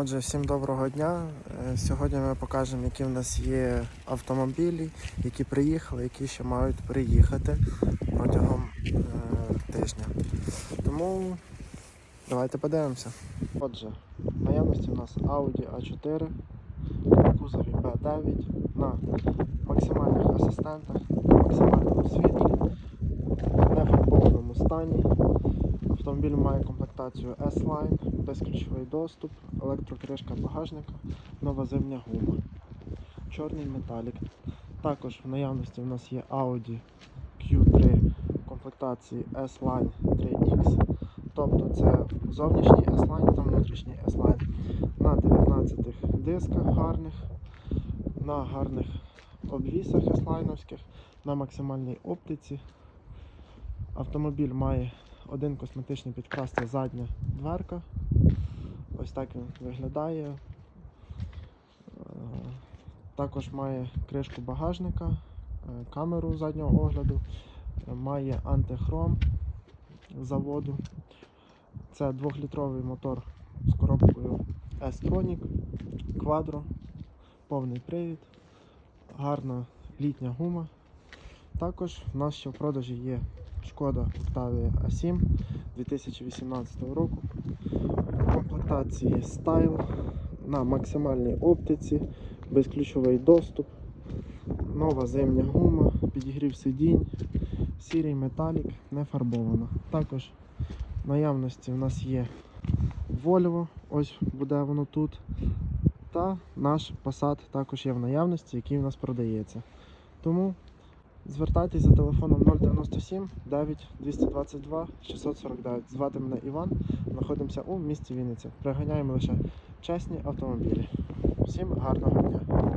Отже, всім доброго дня. Е, Сьогодні ми покажемо, які в нас є автомобілі, які приїхали, які ще мають приїхати протягом е, тижня. Тому давайте подивимося. Отже, в наявності у нас Audi A4 в кузові B9 на максимальних асистентах, максимальному світлі, нефарбованому стані. Автомобіль має комплектацію S-Line, безключовий доступ, електрокришка багажника, нова зимня гума, чорний металік. Також в наявності у нас є Audi Q3 комплектації S-Line 3X. Тобто це зовнішній S-Line та внутрішній S-Line на 19 дисках гарних, на гарних обвісах S-Line, на максимальній оптиці. Автомобіль має один косметичний підкрас це задня дверка. Ось так він виглядає. Е, Також має кришку багажника, е, камеру заднього огляду, е, має антихром заводу. Це 2-літровий мотор з коробкою S-Tronic, Quadro, повний привід, гарна літня гума. Також в нас ще в продажі є Шкода Octavia A7 2018 року. В комплектації Style на максимальній оптиці, безключовий доступ, нова зимня гума, підігрів сидінь, сірий металік, не фарбовано. Також в наявності в нас є Volvo, ось буде воно тут. Та наш Passat також є в наявності, який в нас продається. Тому Звертайтесь за телефоном 097 9 222 649. Звати мене Іван. Знаходимося у місті Вінниця. Приганяємо лише чесні автомобілі. Всім гарного дня!